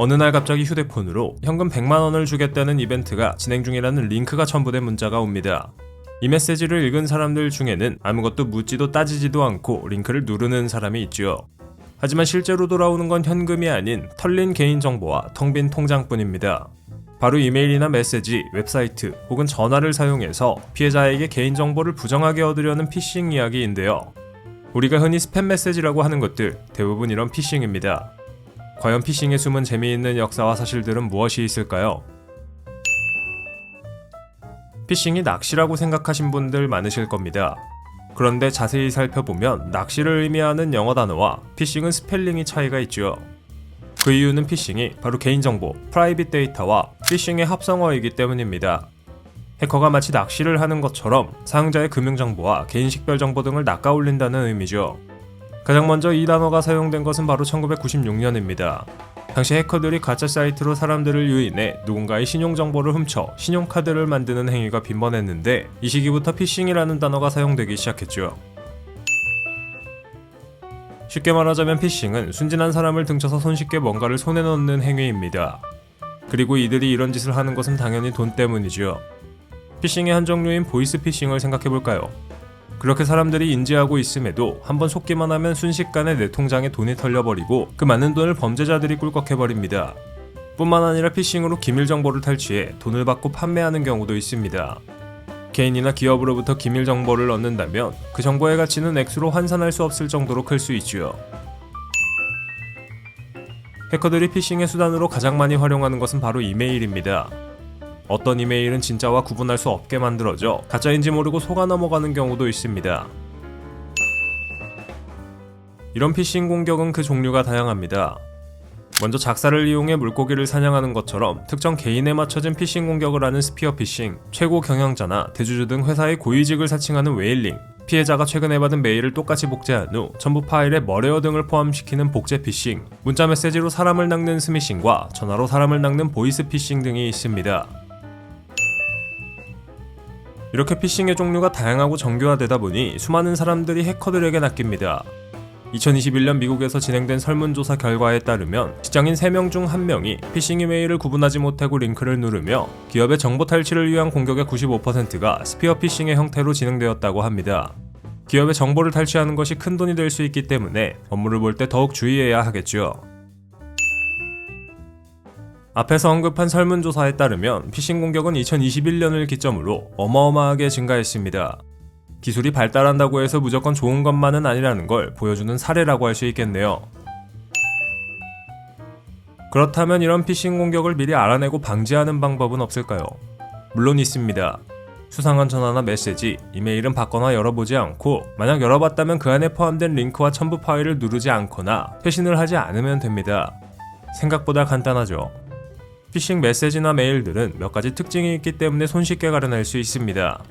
어느 날 갑자기 휴대폰으로 현금 100만 원을 주겠다는 이벤트가 진행 중이라는 링크가 첨부된 문자가 옵니다. 이 메시지를 읽은 사람들 중에는 아무것도 묻지도 따지지도 않고 링크를 누르는 사람이 있지요. 하지만 실제로 돌아오는 건 현금이 아닌 털린 개인정보와 텅 빈 통장뿐입니다. 바로 이메일이나 메시지, 웹사이트 혹은 전화를 사용해서 피해자에게 개인정보를 부정하게 얻으려는 피싱 이야기인데요. 우리가 흔히 스팸 메시지라고 하는 것들 대부분 이런 피싱입니다. 과연 피싱의 숨은 재미있는 역사와 사실들은 무엇이 있을까요? 피싱이 낚시라고 생각하신 분들 많으실 겁니다. 그런데 자세히 살펴보면 낚시를 의미하는 영어 단어와 피싱은 스펠링이 차이가 있죠. 그 이유는 피싱이 바로 개인정보, 프라이빗 데이터와 피싱의 합성어이기 때문입니다. 해커가 마치 낚시를 하는 것처럼 사용자의 금융정보와 개인 식별 정보 등을 낚아올린다는 의미죠. 가장 먼저 이 단어가 사용된 것은 바로 1996년입니다. 당시 해커들이 가짜 사이트로 사람들을 유인해 누군가의 신용정보를 훔쳐 신용카드를 만드는 행위가 빈번했는데 이 시기부터 피싱이라는 단어가 사용되기 시작했죠. 쉽게 말하자면 피싱은 순진한 사람을 등쳐서 손쉽게 뭔가를 손에 넣는 행위입니다. 그리고 이들이 이런 짓을 하는 것은 당연히 돈 때문이죠. 피싱의 한 종류인 보이스 피싱을 생각해볼까요? 그렇게 사람들이 인지하고 있음에도 한번 속기만 하면 순식간에 내 통장에 돈이 털려버리고 그 많은 돈을 범죄자들이 꿀꺽해버립니다. 뿐만 아니라 피싱으로 기밀 정보를 탈취해 돈을 받고 판매하는 경우도 있습니다. 개인이나 기업으로부터 기밀 정보를 얻는다면 그 정보의 가치는 액수로 환산할 수 없을 정도로 클 수 있지요. 해커들이 피싱의 수단으로 가장 많이 활용하는 것은 바로 이메일입니다. 어떤 이메일은 진짜와 구분할 수 없게 만들어져 가짜인지 모르고 속아 넘어가는 경우도 있습니다. 이런 피싱 공격은 그 종류가 다양합니다. 먼저 작사를 이용해 물고기를 사냥하는 것처럼 특정 개인에 맞춰진 피싱 공격을 하는 스피어 피싱, 최고 경영자나 대주주 등 회사의 고위직을 사칭하는 웨일링, 피해자가 최근에 받은 메일을 똑같이 복제한 후 첨부 파일에 머레어 등을 포함시키는 복제 피싱, 문자 메시지로 사람을 낚는 스미싱과 전화로 사람을 낚는 보이스 피싱 등이 있습니다. 이렇게 피싱의 종류가 다양하고 정교화되다 보니 수많은 사람들이 해커들에게 낚입니다. 2021년 미국에서 진행된 설문조사 결과에 따르면 직장인 3명 중 1명이 피싱 이메일을 구분하지 못하고 링크를 누르며 기업의 정보 탈취를 위한 공격의 95%가 스피어 피싱의 형태로 진행되었다고 합니다. 기업의 정보를 탈취하는 것이 큰 돈이 될 수 있기 때문에 업무를 볼 때 더욱 주의해야 하겠죠. 앞에서 언급한 설문조사에 따르면 피싱 공격은 2021년을 기점으로 어마어마하게 증가했습니다. 기술이 발달한다고 해서 무조건 좋은 것만은 아니라는 걸 보여주는 사례라고 할 수 있겠네요. 그렇다면 이런 피싱 공격을 미리 알아내고 방지하는 방법은 없을까요? 물론 있습니다. 수상한 전화나 메시지, 이메일은 받거나 열어보지 않고 만약 열어봤다면 그 안에 포함된 링크와 첨부 파일을 누르지 않거나 회신을 하지 않으면 됩니다. 생각보다 간단하죠. 피싱 메시지나 메일들은 몇 가지 특징이 있기 때문에 손쉽게 가려낼 수 있습니다.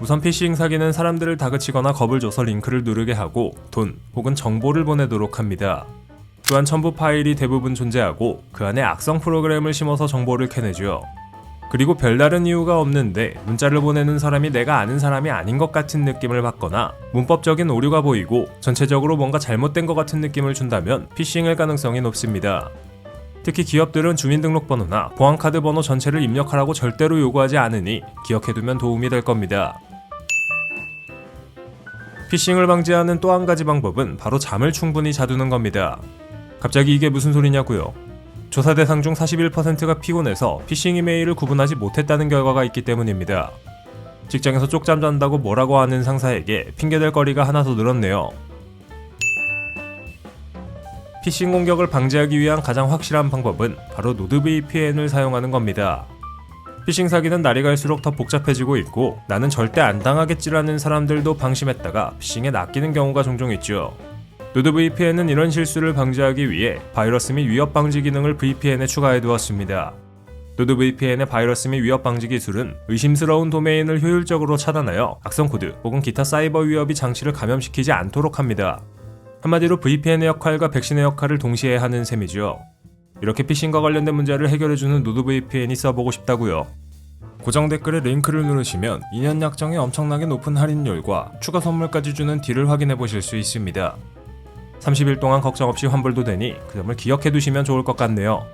우선 피싱 사기는 사람들을 다그치거나 겁을 줘서 링크를 누르게 하고 돈 혹은 정보를 보내도록 합니다. 또한 첨부 파일이 대부분 존재하고 그 안에 악성 프로그램을 심어서 정보를 캐내죠. 그리고 별다른 이유가 없는데 문자를 보내는 사람이 내가 아는 사람이 아닌 것 같은 느낌을 받거나 문법적인 오류가 보이고 전체적으로 뭔가 잘못된 것 같은 느낌을 준다면 피싱일 가능성이 높습니다. 특히 기업들은 주민등록번호나 보안카드 번호 전체를 입력하라고 절대로 요구하지 않으니 기억해두면 도움이 될 겁니다. 피싱을 방지하는 또 한 가지 방법은 바로 잠을 충분히 자두는 겁니다. 갑자기 이게 무슨 소리냐고요? 조사 대상 중 41%가 피곤해서 피싱 이메일을 구분하지 못했다는 결과가 있기 때문입니다. 직장에서 쪽잠 잔다고 뭐라고 하는 상사에게 핑계댈 거리가 하나 더 늘었네요. 피싱 공격을 방지하기 위한 가장 확실한 방법은 바로 노드 VPN을 사용하는 겁니다. 피싱 사기는 날이 갈수록 더 복잡해지고 있고 나는 절대 안 당하겠지라는 사람들도 방심했다가 피싱에 낚이는 경우가 종종 있죠. 노드 VPN은 이런 실수를 방지하기 위해 바이러스 및 위협 방지 기능을 VPN에 추가해 두었습니다. 노드 VPN의 바이러스 및 위협 방지 기술은 의심스러운 도메인을 효율적으로 차단하여 악성 코드 혹은 기타 사이버 위협이 장치를 감염시키지 않도록 합니다. 한마디로 VPN의 역할과 백신의 역할을 동시에 하는 셈이죠. 이렇게 피싱과 관련된 문제를 해결해주는 노드 VPN이 써보고 싶다고요. 고정 댓글에 링크를 누르시면 2년 약정에 엄청나게 높은 할인율과 추가 선물까지 주는 딜을 확인해 보실 수 있습니다. 30일 동안 걱정 없이 환불도 되니 그 점을 기억해 두시면 좋을 것 같네요.